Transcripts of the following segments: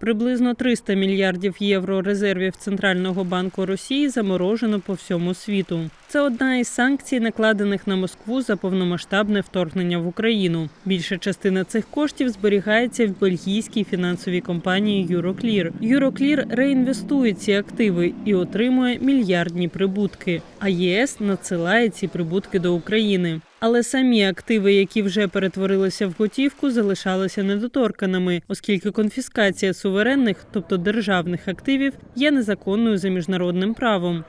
Приблизно 300 мільярдів євро резервів Центрального банку Росії заморожено по всьому світу. Це одна із санкцій, накладених на Москву за повномасштабне вторгнення в Україну. Більша частина цих коштів зберігається в бельгійській фінансовій компанії Euroclear. Euroclear реінвестує ці активи і отримує мільярдні прибутки. А ЄС надсилає ці прибутки до України. Але самі активи, які вже перетворилися в готівку, залишалися недоторканими, оскільки конфіскація суверенних, тобто державних активів, є незаконною за міжнародним правом.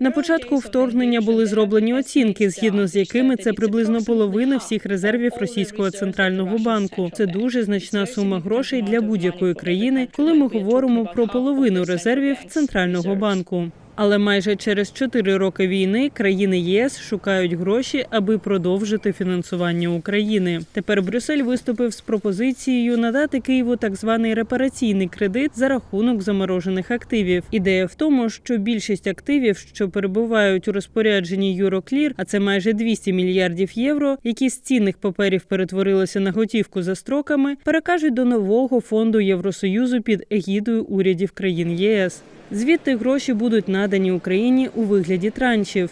На початку вторгнення були зроблені оцінки, згідно з якими це приблизно половина всіх резервів російського центрального банку. Це дуже значна сума грошей для будь-якої країни, коли ми говоримо про половину резервів центрального банку. Але майже через чотири роки війни країни ЄС шукають гроші, аби продовжити фінансування України. Тепер Брюссель виступив з пропозицією надати Києву так званий репараційний кредит за рахунок заморожених активів. Ідея в тому, що більшість активів, що перебувають у розпорядженні Euroclear, а це майже 200 мільярдів євро, які з цінних паперів перетворилися на готівку за строками, перекажуть до нового фонду Євросоюзу під егідою урядів країн ЄС. Звідти гроші будуть надані Україні у вигляді траншів.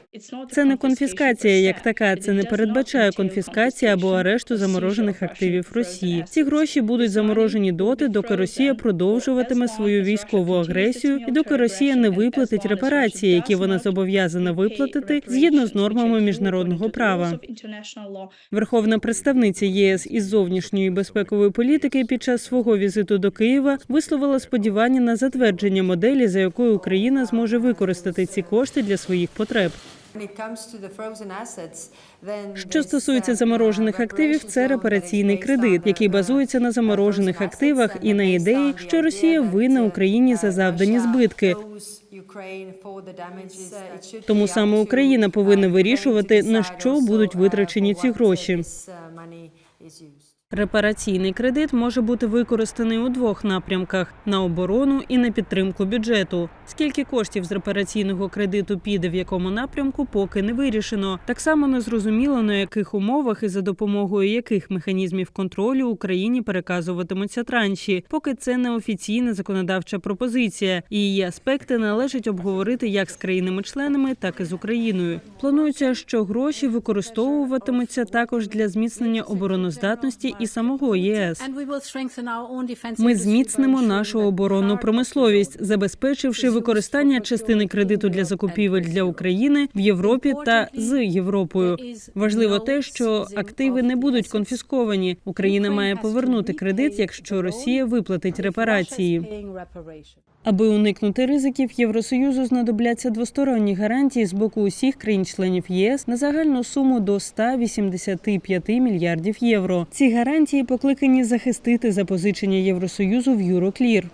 Це не конфіскація як така. Це не передбачає конфіскації або арешту заморожених активів Росії. Ці гроші будуть заморожені доти, доки Росія продовжуватиме свою військову агресію і доки Росія не виплатить репарації, які вона зобов'язана виплатити згідно з нормами міжнародного права. Верховна представниця ЄС із зовнішньої безпекової політики під час свого візиту до Києва висловила сподівання на затвердження моделі, за якою Україна зможе використати ці кошти для своїх потреб. Що стосується заморожених активів, це репараційний кредит, який базується на заморожених активах і на ідеї, що Росія винна Україні за завдані збитки. Тому саме Україна повинна вирішувати на що будуть витрачені ці гроші. Репараційний кредит може бути використаний у двох напрямках: на оборону і на підтримку бюджету. Скільки коштів з репараційного кредиту піде в якому напрямку, поки не вирішено. Так само не зрозуміло на яких умовах і за допомогою яких механізмів контролю Україні переказуватимуться транші, поки це не офіційна законодавча пропозиція, і її аспекти належить обговорити як з країнами-членами, так і з Україною. Планується, що гроші використовуватимуться також для зміцнення обороноздатності і самого ЄС. Ми зміцнимо нашу оборонну промисловість, забезпечивши використання частини кредиту для закупівель для України в Європі та з Європою. Важливо те, що активи не будуть конфісковані. Україна має повернути кредит, якщо Росія виплатить репарації. Аби уникнути ризиків, Євросоюзу знадобляться двосторонні гарантії з боку усіх країн-членів ЄС на загальну суму до 185 мільярдів євро. Ці гарантії покликані захистити запозичення Євросоюзу в Euroclear.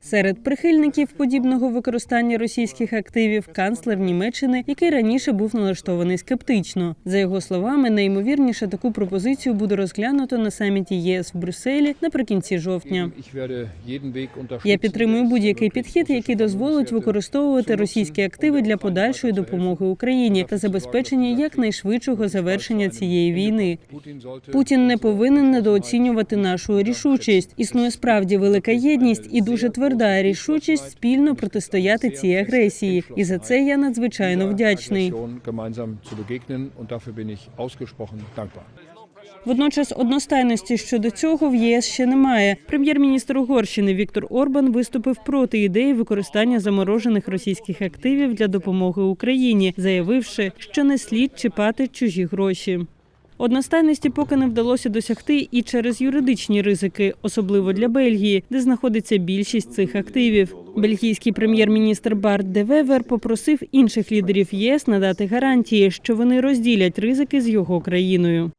Серед прихильників подібного використання російських активів канцлер Німеччини, який раніше був налаштований скептично. За його словами, найімовірніше таку пропозицію буде розглянуто на саміті ЄС в Брюсселі наприкінці жовтня. Я підтримую будь-який підхід, який дозволить використовувати російські активи для подальшої допомоги Україні та забезпечення якнайшвидшого завершення цієї війни. Путін не повинен недооцінювати нашу рішучість. Існує справді велика єдність і дуже тверда рішучість спільно протистояти цій агресії. І за це я надзвичайно вдячний. Водночас одностайності щодо цього в ЄС ще немає. Прем'єр-міністр Угорщини Віктор Орбан виступив проти ідеї використання заморожених російських активів для допомоги Україні, заявивши, що не слід чіпати чужі гроші. Одностайності поки не вдалося досягти і через юридичні ризики, особливо для Бельгії, де знаходиться більшість цих активів. Бельгійський прем'єр-міністр Барт де Вевер попросив інших лідерів ЄС надати гарантії, що вони розділять ризики з його країною.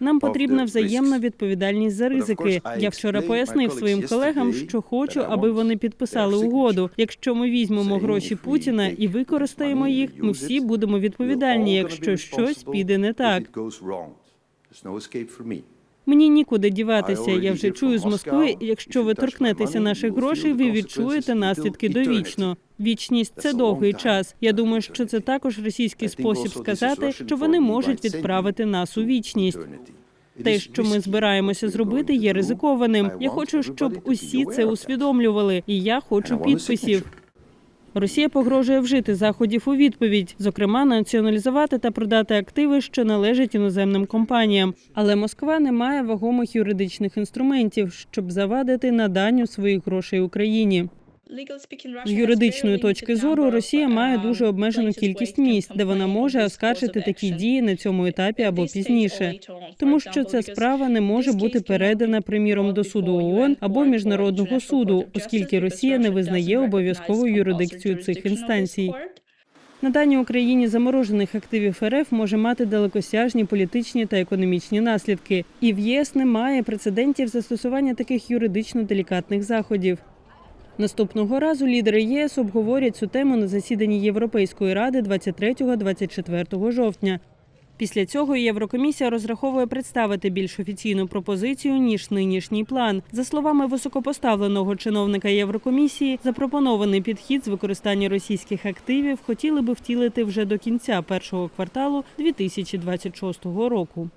Нам потрібна взаємна відповідальність за ризики. Я вчора пояснив своїм колегам, що хочу, аби вони підписали угоду. Якщо ми візьмемо гроші Путіна і використаємо їх, ми всі будемо відповідальні, якщо щось піде не так. Мені нікуди діватися. Я вже чую з Москви. Якщо ви торкнетеся наших грошей, ви відчуєте наслідки довічно. Вічність це довгий час. Я думаю, що це також російський спосіб сказати, що вони можуть відправити нас у вічність. Те, що ми збираємося зробити, є ризикованим. Я хочу, щоб усі це усвідомлювали, і я хочу підписів. Росія погрожує вжити заходів у відповідь, зокрема націоналізувати та продати активи, що належать іноземним компаніям. Але Москва не має вагомих юридичних інструментів, щоб завадити наданню своїх грошей Україні. З юридичної точки зору Росія має дуже обмежену кількість місць, де вона може оскаржити такі дії на цьому етапі або пізніше, тому що ця справа не може бути передана, приміром, до суду ООН або міжнародного суду, оскільки Росія не визнає обов'язкову юрисдикцію цих інстанцій. Надання Україні заморожених активів РФ може мати далекосяжні політичні та економічні наслідки, і в ЄС немає прецедентів застосування таких юридично делікатних заходів. Наступного разу лідери ЄС обговорять цю тему на засіданні Європейської ради 23-24 жовтня. Після цього Єврокомісія розраховує представити більш офіційну пропозицію ніж нинішній план. За словами високопоставленого чиновника Єврокомісії, запропонований підхід з використання російських активів хотіли би втілити вже до кінця першого кварталу 2026 року.